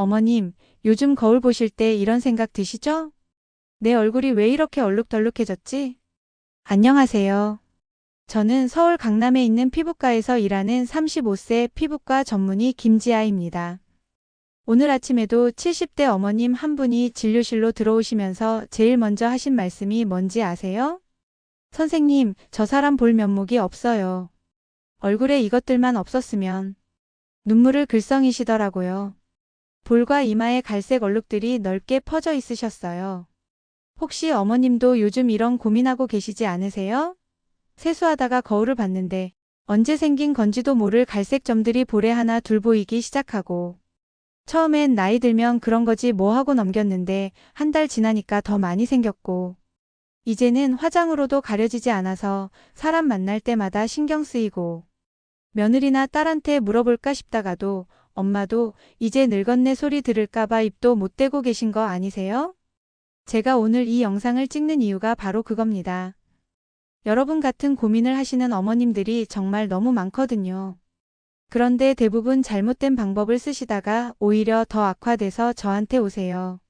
어머님, 요즘 거울 보실 때 이런 생각 드시죠? 내 얼굴이 왜 이렇게 얼룩덜룩해졌지? 안녕하세요. 저는 서울 강남에 있는 피부과에서 일하는 35세 피부과 전문의 김지아입니다. 오늘 아침에도 70대 어머님 한 분이 진료실로 들어오시면서 제일 먼저 하신 말씀이 뭔지 아세요? 선생님, 저 사람 볼 면목이 없어요. 얼굴에 이것들만 없었으면 눈물을 글썽이시더라고요. 볼과 이마에 갈색 얼룩들이 넓게 퍼져 있으셨어요. 혹시 어머님도 요즘 이런 고민하고 계시지 않으세요? 세수하다가 거울을 봤는데 언제 생긴 건지도 모를 갈색 점들이 볼에 하나 둘 보이기 시작하고 처음엔 나이 들면 그런 거지 뭐 하고 넘겼는데 한 달 지나니까 더 많이 생겼고 이제는 화장으로도 가려지지 않아서 사람 만날 때마다 신경 쓰이고 며느리나 딸한테 물어볼까 싶다가도 엄마도 이제 늙었네 소리 들을까봐 입도 못 대고 계신 거 아니세요? 제가 오늘 이 영상을 찍는 이유가 바로 그겁니다. 여러분 같은 고민을 하시는 어머님들이 정말 너무 많거든요. 그런데 대부분 잘못된 방법을 쓰시다가 오히려 더 악화돼서 저한테 오세요.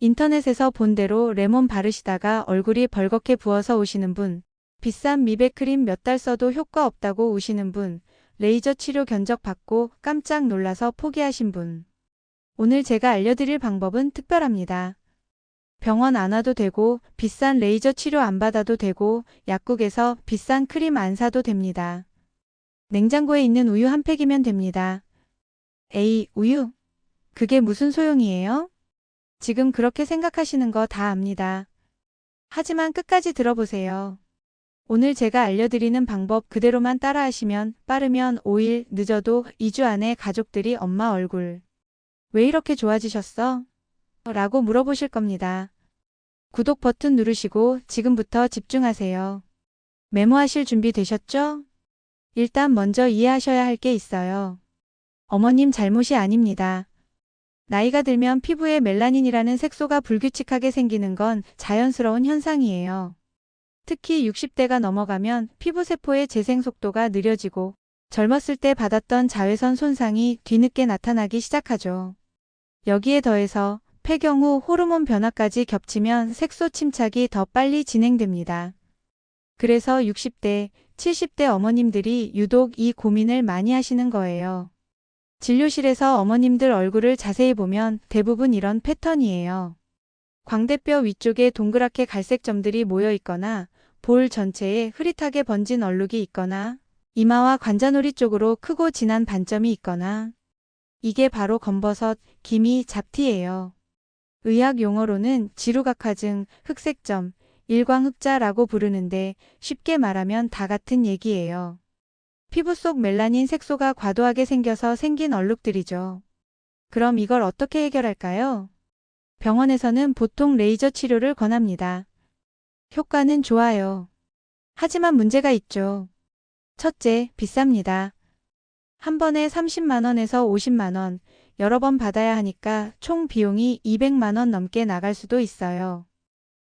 인터넷에서 본 대로 레몬 바르시다가 얼굴이 벌겋게 부어서 오시는 분, 비싼 미백 크림 몇 달 써도 효과 없다고 우시는 분, 레이저 치료 견적 받고 깜짝 놀라서 포기하신 분. 오늘 제가 알려드릴 방법은 특별합니다. 병원 안 와도 되고 비싼 레이저 치료 안 받아도 되고 약국에서 비싼 크림 안 사도 됩니다. 냉장고에 있는 우유 한 팩이면 됩니다. 에이, 우유? 그게 무슨 소용이에요? 지금 그렇게 생각하시는 거 다 압니다. 하지만 끝까지 들어보세요. 오늘 제가 알려드리는 방법 그대로만 따라하시면 빠르면 5일, 늦어도 2주 안에 가족들이 엄마 얼굴. 왜 이렇게 좋아지셨어? 라고 물어보실 겁니다. 구독 버튼 누르시고 지금부터 집중하세요. 메모하실 준비 되셨죠? 일단 먼저 이해하셔야 할 게 있어요. 어머님 잘못이 아닙니다. 나이가 들면 피부에 멜라닌이라는 색소가 불규칙하게 생기는 건 자연스러운 현상이에요. 특히 60대가 넘어가면 피부세포의 재생 속도가 느려지고 젊었을 때 받았던 자외선 손상이 뒤늦게 나타나기 시작하죠. 여기에 더해서 폐경 후 호르몬 변화까지 겹치면 색소 침착이 더 빨리 진행됩니다. 그래서 60대, 70대 어머님들이 유독 이 고민을 많이 하시는 거예요. 진료실에서 어머님들 얼굴을 자세히 보면 대부분 이런 패턴이에요. 광대뼈 위쪽에 동그랗게 갈색 점들이 모여 있거나 볼 전체에 흐릿하게 번진 얼룩이 있거나 이마와 관자놀이 쪽으로 크고 진한 반점이 있거나 이게 바로 검버섯, 기미, 잡티예요. 의학 용어로는 지루각화증, 흑색점, 일광흑자라고 부르는데 쉽게 말하면 다 같은 얘기예요. 피부 속 멜라닌 색소가 과도하게 생겨서 생긴 얼룩들이죠. 그럼 이걸 어떻게 해결할까요? 병원에서는 보통 레이저 치료를 권합니다. 효과는 좋아요. 하지만 문제가 있죠. 첫째, 비쌉니다. 한 번에 30만원에서 50만원, 여러 번 받아야 하니까 총 비용이 200만원 넘게 나갈 수도 있어요.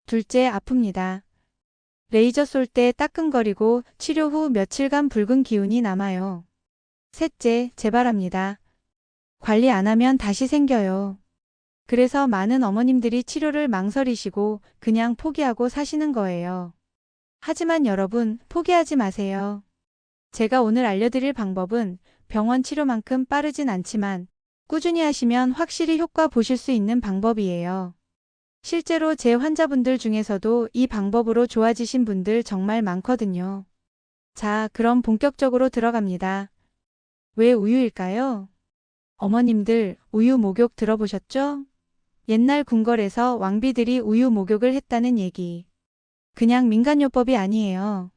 둘째, 아픕니다. 레이저 쏠 때 따끔거리고 치료 후 며칠간 붉은 기운이 남아요. 셋째, 재발합니다. 관리 안 하면 다시 생겨요. 그래서 많은 어머님들이 치료를 망설이시고 그냥 포기하고 사시는 거예요. 하지만 여러분, 포기하지 마세요. 제가 오늘 알려드릴 방법은 병원 치료만큼 빠르진 않지만 꾸준히 하시면 확실히 효과 보실 수 있는 방법이에요. 실제로 제 환자분들 중에서도 이 방법으로 좋아지신 분들 정말 많거든요. 자, 그럼 본격적으로 들어갑니다. 왜 우유일까요? 어머님들, 우유 목욕 들어보셨죠? 옛날 궁궐에서 왕비들이 우유 목욕을 했다는 얘기. 그냥 민간요법이 아니에요.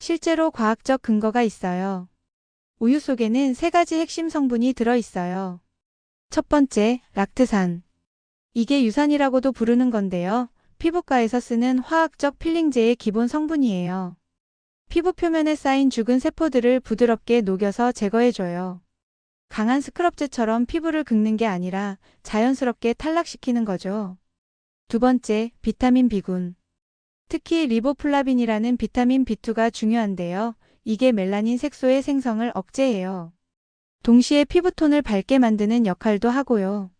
실제로 과학적 근거가 있어요. 우유 속에는 세 가지 핵심 성분이 들어있어요. 첫 번째, 락트산. 이게 유산이라고도 부르는 건데요. 피부과에서 쓰는 화학적 필링제의 기본 성분이에요. 피부 표면에 쌓인 죽은 세포들을 부드럽게 녹여서 제거해줘요. 강한 스크럽제처럼 피부를 긁는 게 아니라 자연스럽게 탈락시키는 거죠. 두 번째, 비타민 B군. 특히 리보플라빈이라는 비타민 B2가 중요한데요. 이게 멜라닌 색소의 생성을 억제해요. 동시에 피부톤을 밝게 만드는 역할도 하고요.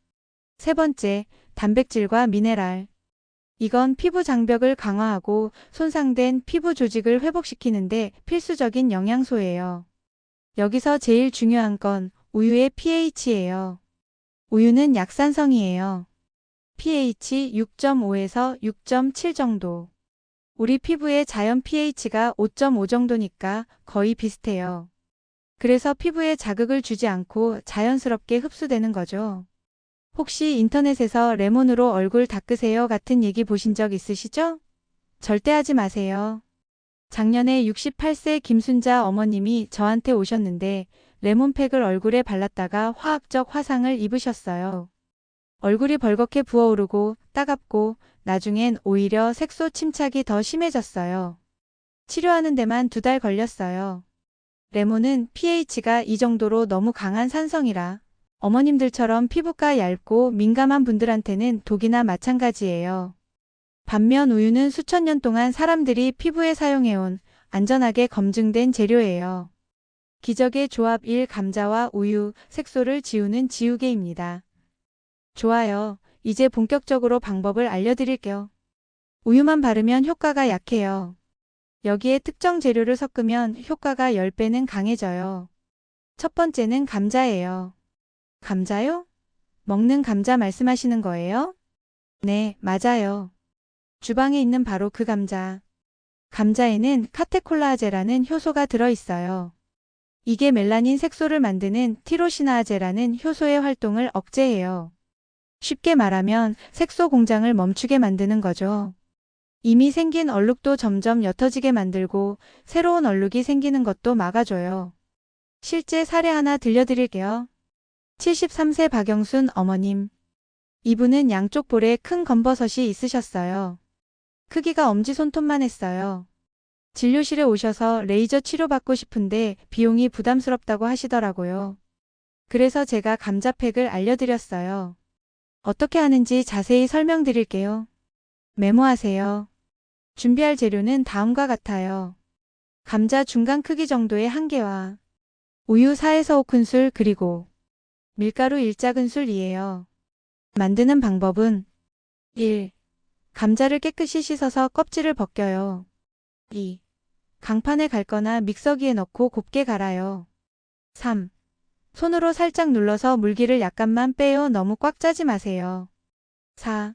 세 번째, 단백질과 미네랄. 이건 피부 장벽을 강화하고 손상된 피부 조직을 회복시키는데 필수적인 영양소예요. 여기서 제일 중요한 건 우유의 pH예요. 우유는 약산성이에요. pH 6.5에서 6.7 정도. 우리 피부의 자연 pH가 5.5 정도니까 거의 비슷해요. 그래서 피부에 자극을 주지 않고 자연스럽게 흡수되는 거죠. 혹시 인터넷에서 레몬으로 얼굴 닦으세요 같은 얘기 보신 적 있으시죠? 절대 하지 마세요. 작년에 68세 김순자 어머님이 저한테 오셨는데 레몬팩을 얼굴에 발랐다가 화학적 화상을 입으셨어요. 얼굴이 벌겋게 부어오르고 따갑고 나중엔 오히려 색소 침착이 더 심해졌어요. 치료하는 데만 두 달 걸렸어요. 레몬은 pH가 이 정도로 너무 강한 산성이라 어머님들처럼 피부가 얇고 민감한 분들한테는 독이나 마찬가지예요. 반면 우유는 수천 년 동안 사람들이 피부에 사용해온 안전하게 검증된 재료예요. 기적의 조합 1 감자와 우유, 색소를 지우는 지우개입니다. 좋아요. 이제 본격적으로 방법을 알려드릴게요. 우유만 바르면 효과가 약해요. 여기에 특정 재료를 섞으면 효과가 10배는 강해져요. 첫 번째는 감자예요. 감자요? 먹는 감자 말씀하시는 거예요? 네, 맞아요. 주방에 있는 바로 그 감자. 감자에는 카테콜라아제라는 효소가 들어있어요. 이게 멜라닌 색소를 만드는 티로시나아제라는 효소의 활동을 억제해요. 쉽게 말하면 색소 공장을 멈추게 만드는 거죠. 이미 생긴 얼룩도 점점 옅어지게 만들고 새로운 얼룩이 생기는 것도 막아줘요. 실제 사례 하나 들려드릴게요. 73세 박영순 어머님. 이분은 양쪽 볼에 큰 검버섯이 있으셨어요. 크기가 엄지손톱만 했어요. 진료실에 오셔서 레이저 치료받고 싶은데 비용이 부담스럽다고 하시더라고요. 그래서 제가 감자팩을 알려드렸어요. 어떻게 하는지 자세히 설명드릴게요. 메모하세요. 준비할 재료는 다음과 같아요. 감자 중간 크기 정도의 한 개와 우유 4에서 5큰술 그리고 밀가루 1작은술이에요. 만드는 방법은 1. 감자를 깨끗이 씻어서 껍질을 벗겨요. 2. 강판에 갈거나 믹서기에 넣고 곱게 갈아요. 3. 손으로 살짝 눌러서 물기를 약간만 빼요. 너무 꽉 짜지 마세요. 4.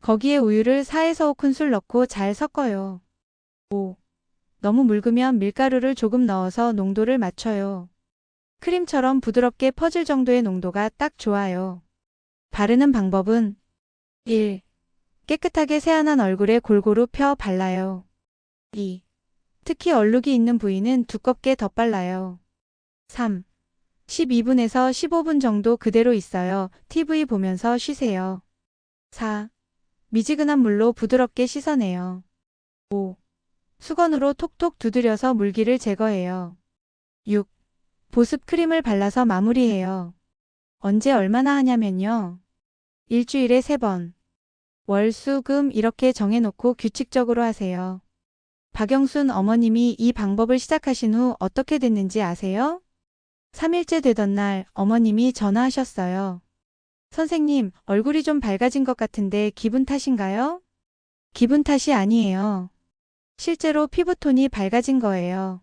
거기에 우유를 4에서 5큰술 넣고 잘 섞어요. 5. 너무 묽으면 밀가루를 조금 넣어서 농도를 맞춰요. 크림처럼 부드럽게 퍼질 정도의 농도가 딱 좋아요. 바르는 방법은 1. 깨끗하게 세안한 얼굴에 골고루 펴 발라요. 2. 특히 얼룩이 있는 부위는 두껍게 덧발라요. 3. 12분에서 15분 정도 그대로 있어요. TV 보면서 쉬세요. 4. 미지근한 물로 부드럽게 씻어내요. 5. 수건으로 톡톡 두드려서 물기를 제거해요. 6. 보습 크림을 발라서 마무리해요. 언제 얼마나 하냐면요. 일주일에 3번. 월, 수, 금 이렇게 정해놓고 규칙적으로 하세요. 박영순 어머님이 이 방법을 시작하신 후 어떻게 됐는지 아세요? 3일째 되던 날 어머님이 전화하셨어요. 선생님, 얼굴이 좀 밝아진 것 같은데 기분 탓인가요? 기분 탓이 아니에요. 실제로 피부톤이 밝아진 거예요.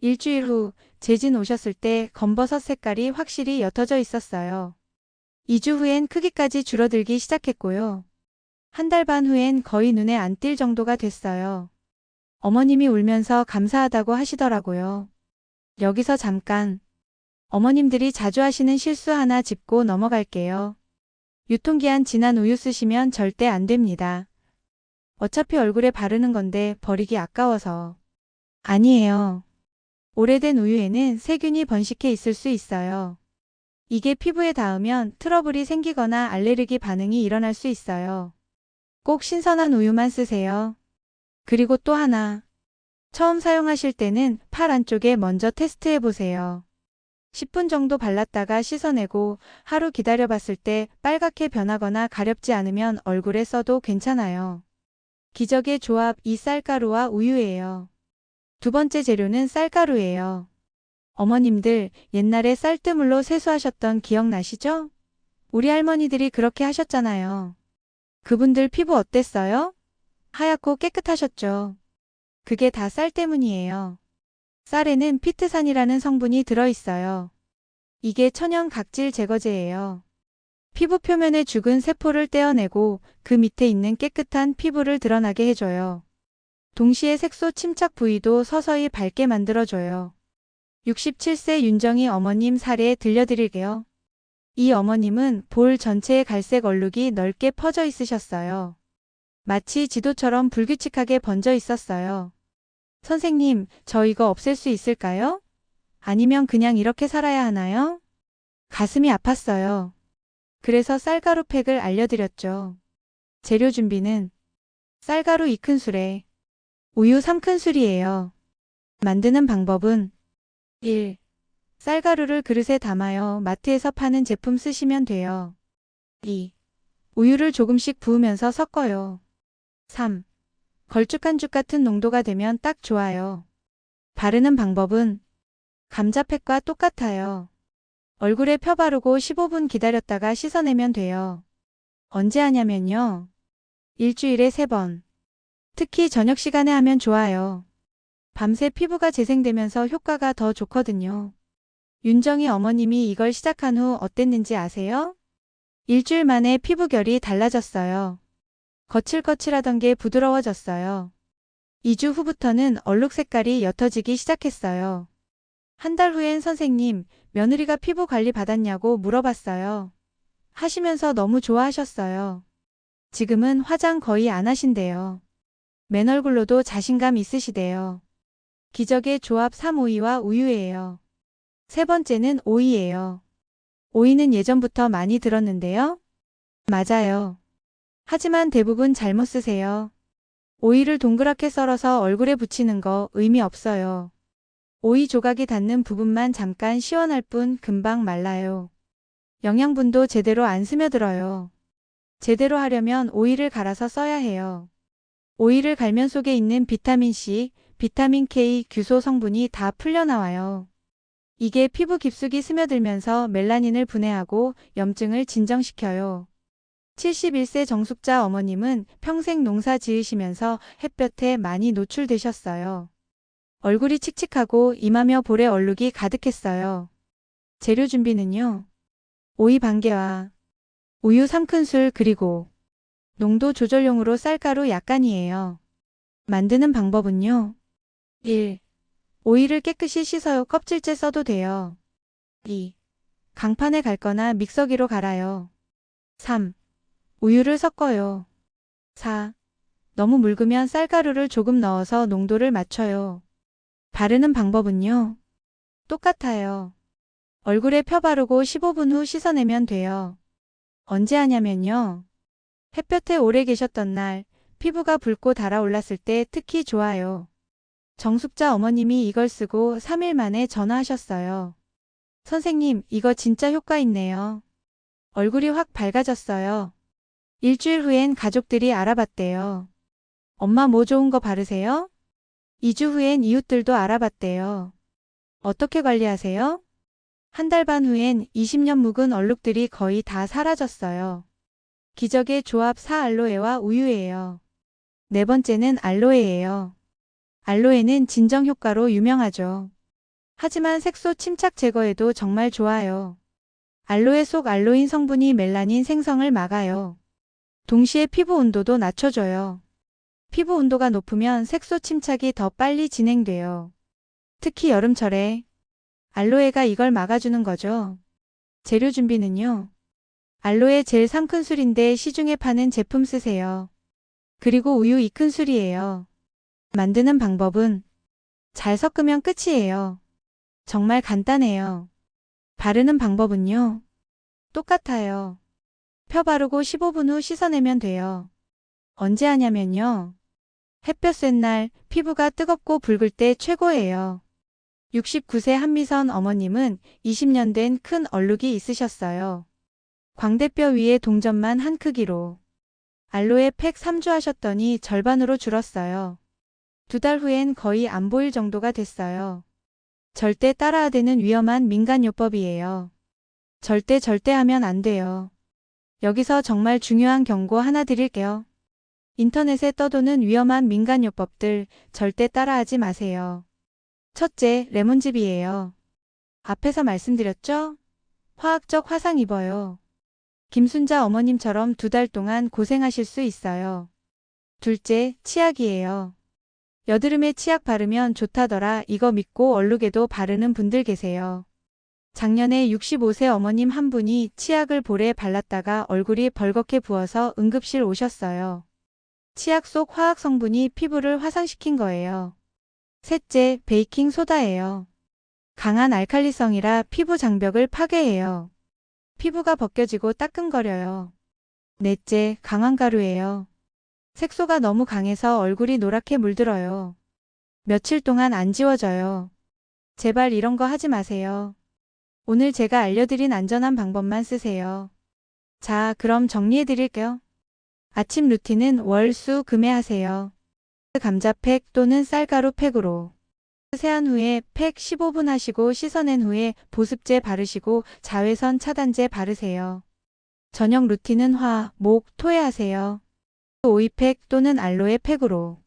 일주일 후 재진 오셨을 때 검버섯 색깔이 확실히 옅어져 있었어요. 2주 후엔 크기까지 줄어들기 시작했고요. 한 달 반 후엔 거의 눈에 안 띌 정도가 됐어요. 어머님이 울면서 감사하다고 하시더라고요. 여기서 잠깐 어머님들이 자주 하시는 실수 하나 짚고 넘어갈게요. 유통기한 지난 우유 쓰시면 절대 안 됩니다. 어차피 얼굴에 바르는 건데 버리기 아까워서. 아니에요. 오래된 우유에는 세균이 번식해 있을 수 있어요. 이게 피부에 닿으면 트러블이 생기거나 알레르기 반응이 일어날 수 있어요. 꼭 신선한 우유만 쓰세요. 그리고 또 하나. 처음 사용하실 때는 팔 안쪽에 먼저 테스트해 보세요. 10분 정도 발랐다가 씻어내고 하루 기다려 봤을 때 빨갛게 변하거나 가렵지 않으면 얼굴에 써도 괜찮아요. 기적의 조합 이 쌀가루와 우유예요. 두 번째 재료는 쌀가루예요. 어머님들 옛날에 쌀뜨물로 세수하셨던 기억 나시죠? 우리 할머니들이 그렇게 하셨잖아요. 그분들 피부 어땠어요? 하얗고 깨끗하셨죠. 그게 다 쌀 때문이에요. 쌀에는 피트산이라는 성분이 들어있어요. 이게 천연 각질 제거제예요. 피부 표면의 죽은 세포를 떼어내고 그 밑에 있는 깨끗한 피부를 드러나게 해줘요. 동시에 색소 침착 부위도 서서히 밝게 만들어줘요. 67세 윤정희 어머님 사례 들려드릴게요. 이 어머님은 볼 전체에 갈색 얼룩이 넓게 퍼져 있으셨어요. 마치 지도처럼 불규칙하게 번져 있었어요. 선생님, 저 이거 없앨 수 있을까요? 아니면 그냥 이렇게 살아야 하나요? 가슴이 아팠어요. 그래서 쌀가루 팩을 알려드렸죠. 재료 준비는 쌀가루 2큰술에 우유 3큰술이에요. 만드는 방법은 1. 쌀가루를 그릇에 담아요. 마트에서 파는 제품 쓰시면 돼요. 2. 우유를 조금씩 부으면서 섞어요. 3. 걸쭉한 죽 같은 농도가 되면 딱 좋아요. 바르는 방법은 감자팩과 똑같아요. 얼굴에 펴 바르고 15분 기다렸다가 씻어내면 돼요. 언제 하냐면요. 일주일에 3번. 특히 저녁 시간에 하면 좋아요. 밤새 피부가 재생되면서 효과가 더 좋거든요. 윤정희 어머님이 이걸 시작한 후 어땠는지 아세요? 일주일 만에 피부결이 달라졌어요. 거칠거칠하던 게 부드러워졌어요. 2주 후부터는 얼룩 색깔이 옅어지기 시작했어요. 한 달 후엔 선생님, 며느리가 피부 관리 받았냐고 물어봤어요. 하시면서 너무 좋아하셨어요. 지금은 화장 거의 안 하신대요. 맨 얼굴로도 자신감 있으시대요. 기적의 조합 3오이와 우유예요. 세 번째는 오이예요. 오이는 예전부터 많이 들었는데요. 맞아요. 하지만 대부분 잘못 쓰세요. 오이를 동그랗게 썰어서 얼굴에 붙이는 거 의미 없어요. 오이 조각이 닿는 부분만 잠깐 시원할 뿐 금방 말라요. 영양분도 제대로 안 스며들어요. 제대로 하려면 오이를 갈아서 써야 해요. 오이를 갈면 속에 있는 비타민C, 비타민 K, 규소 성분이 다 풀려나와요. 이게 피부 깊숙이 스며들면서 멜라닌을 분해하고 염증을 진정시켜요. 71세 정숙자 어머님은 평생 농사 지으시면서 햇볕에 많이 노출되셨어요. 얼굴이 칙칙하고 이마며 볼에 얼룩이 가득했어요. 재료 준비는요. 오이 반개와 우유 3큰술 그리고 농도 조절용으로 쌀가루 약간이에요. 만드는 방법은요. 1. 오이를 깨끗이 씻어요. 껍질째 써도 돼요. 2. 강판에 갈거나 믹서기로 갈아요. 3. 우유를 섞어요. 4. 너무 묽으면 쌀가루를 조금 넣어서 농도를 맞춰요. 바르는 방법은요. 똑같아요. 얼굴에 펴 바르고 15분 후 씻어내면 돼요. 언제 하냐면요. 햇볕에 오래 계셨던 날, 피부가 붉고 달아올랐을 때 특히 좋아요. 정숙자 어머님이 이걸 쓰고 3일 만에 전화하셨어요. 선생님, 이거 진짜 효과 있네요. 얼굴이 확 밝아졌어요. 일주일 후엔 가족들이 알아봤대요. 엄마 뭐 좋은 거 바르세요? 2주 후엔 이웃들도 알아봤대요. 어떻게 관리하세요? 한 달 반 후엔 20년 묵은 얼룩들이 거의 다 사라졌어요. 기적의 조합 4 알로에와 우유예요. 네 번째는 알로에예요. 알로에는 진정 효과로 유명하죠. 하지만 색소 침착 제거에도 정말 좋아요. 알로에 속 알로인 성분이 멜라닌 생성을 막아요. 동시에 피부 온도도 낮춰줘요. 피부 온도가 높으면 색소 침착이 더 빨리 진행돼요. 특히 여름철에 알로에가 이걸 막아주는 거죠. 재료 준비는요. 알로에 젤 3큰술인데 시중에 파는 제품 쓰세요. 그리고 우유 2큰술이에요. 만드는 방법은 잘 섞으면 끝이에요. 정말 간단해요. 바르는 방법은요. 똑같아요. 펴 바르고 15분 후 씻어내면 돼요. 언제 하냐면요. 햇볕 센 날 피부가 뜨겁고 붉을 때 최고예요. 69세 한미선 어머님은 20년 된 큰 얼룩이 있으셨어요. 광대뼈 위에 동전만 한 크기로. 알로에 팩 3주 하셨더니 절반으로 줄었어요. 두 달 후엔 거의 안 보일 정도가 됐어요. 절대 따라야 되는 위험한 민간요법이에요. 절대 절대 하면 안 돼요. 여기서 정말 중요한 경고 하나 드릴게요. 인터넷에 떠도는 위험한 민간요법들 절대 따라하지 마세요. 첫째, 레몬즙이에요. 앞에서 말씀드렸죠? 화학적 화상 입어요. 김순자 어머님처럼 두 달 동안 고생하실 수 있어요. 둘째, 치약이에요. 여드름에 치약 바르면 좋다더라 이거 믿고 얼룩에도 바르는 분들 계세요. 작년에 65세 어머님 한 분이 치약을 볼에 발랐다가 얼굴이 벌겋게 부어서 응급실 오셨어요. 치약 속 화학 성분이 피부를 화상시킨 거예요. 셋째, 베이킹 소다예요. 강한 알칼리성이라 피부 장벽을 파괴해요. 피부가 벗겨지고 따끔거려요. 넷째, 강황 가루예요. 색소가 너무 강해서 얼굴이 노랗게 물들어요. 며칠 동안 안 지워져요. 제발 이런 거 하지 마세요. 오늘 제가 알려드린 안전한 방법만 쓰세요. 자, 그럼 정리해 드릴게요. 아침 루틴은 월, 수, 금에 하세요. 감자팩 또는 쌀가루 팩으로. 세안 후에 팩 15분 하시고 씻어낸 후에 보습제 바르시고 자외선 차단제 바르세요. 저녁 루틴은 화, 목, 토에 하세요. 오이팩 또는 알로에 팩으로.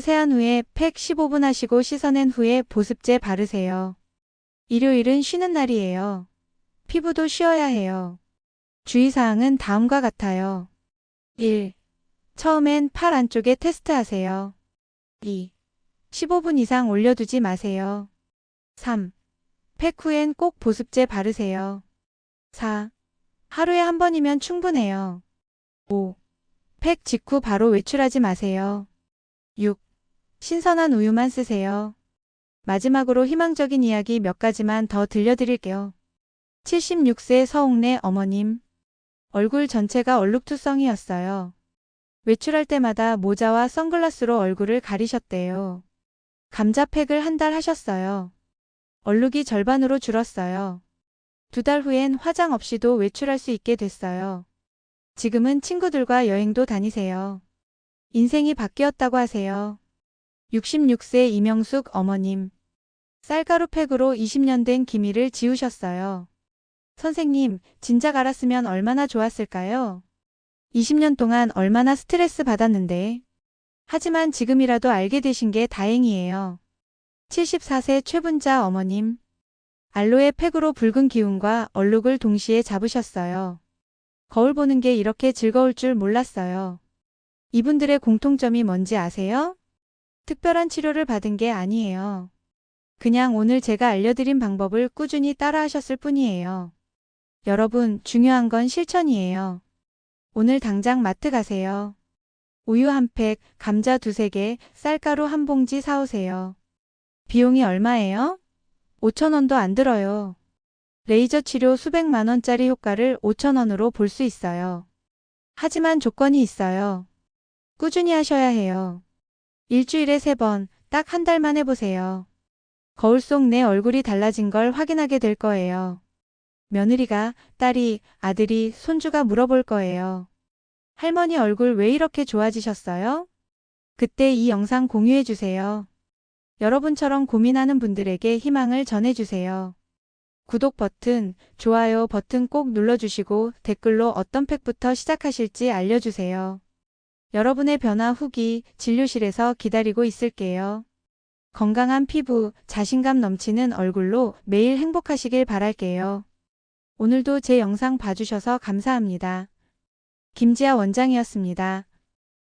세안 후에 팩 15분 하시고 씻어낸 후에 보습제 바르세요. 일요일은 쉬는 날이에요. 피부도 쉬어야 해요. 주의사항은 다음과 같아요. 1. 처음엔 팔 안쪽에 테스트하세요. 2. 15분 이상 올려두지 마세요. 3. 팩 후엔 꼭 보습제 바르세요. 4. 하루에 한 번이면 충분해요. 5. 팩 직후 바로 외출하지 마세요. 6. 신선한 우유만 쓰세요. 마지막으로 희망적인 이야기 몇 가지만 더 들려드릴게요. 76세 서옥래 어머님. 얼굴 전체가 얼룩투성이었어요. 외출할 때마다 모자와 선글라스로 얼굴을 가리셨대요. 감자팩을 한 달 하셨어요. 얼룩이 절반으로 줄었어요. 두 달 후엔 화장 없이도 외출할 수 있게 됐어요. 지금은 친구들과 여행도 다니세요. 인생이 바뀌었다고 하세요. 66세 이명숙 어머님. 쌀가루 팩으로 20년 된 기미를 지우셨어요. 선생님, 진작 알았으면 얼마나 좋았을까요? 20년 동안 얼마나 스트레스 받았는데. 하지만 지금이라도 알게 되신 게 다행이에요. 74세 최분자 어머님. 알로에 팩으로 붉은 기운과 얼룩을 동시에 잡으셨어요. 거울 보는 게 이렇게 즐거울 줄 몰랐어요. 이분들의 공통점이 뭔지 아세요? 특별한 치료를 받은 게 아니에요. 그냥 오늘 제가 알려드린 방법을 꾸준히 따라 하셨을 뿐이에요. 여러분, 중요한 건 실천이에요. 오늘 당장 마트 가세요. 우유 한 팩, 감자 두세 개, 쌀가루 한 봉지 사오세요. 비용이 얼마예요? 5천원도 안 들어요. 레이저 치료 수백만 원짜리 효과를 5천원으로 볼 수 있어요. 하지만 조건이 있어요. 꾸준히 하셔야 해요. 일주일에 세 번, 딱 한 달만 해보세요. 거울 속 내 얼굴이 달라진 걸 확인하게 될 거예요. 며느리가, 딸이, 아들이, 손주가 물어볼 거예요. 할머니 얼굴 왜 이렇게 좋아지셨어요? 그때 이 영상 공유해주세요. 여러분처럼 고민하는 분들에게 희망을 전해주세요. 구독 버튼, 좋아요 버튼 꼭 눌러주시고 댓글로 어떤 팩부터 시작하실지 알려주세요. 여러분의 변화 후기 진료실에서 기다리고 있을게요. 건강한 피부, 자신감 넘치는 얼굴로 매일 행복하시길 바랄게요. 오늘도 제 영상 봐주셔서 감사합니다. 김지아 원장이었습니다.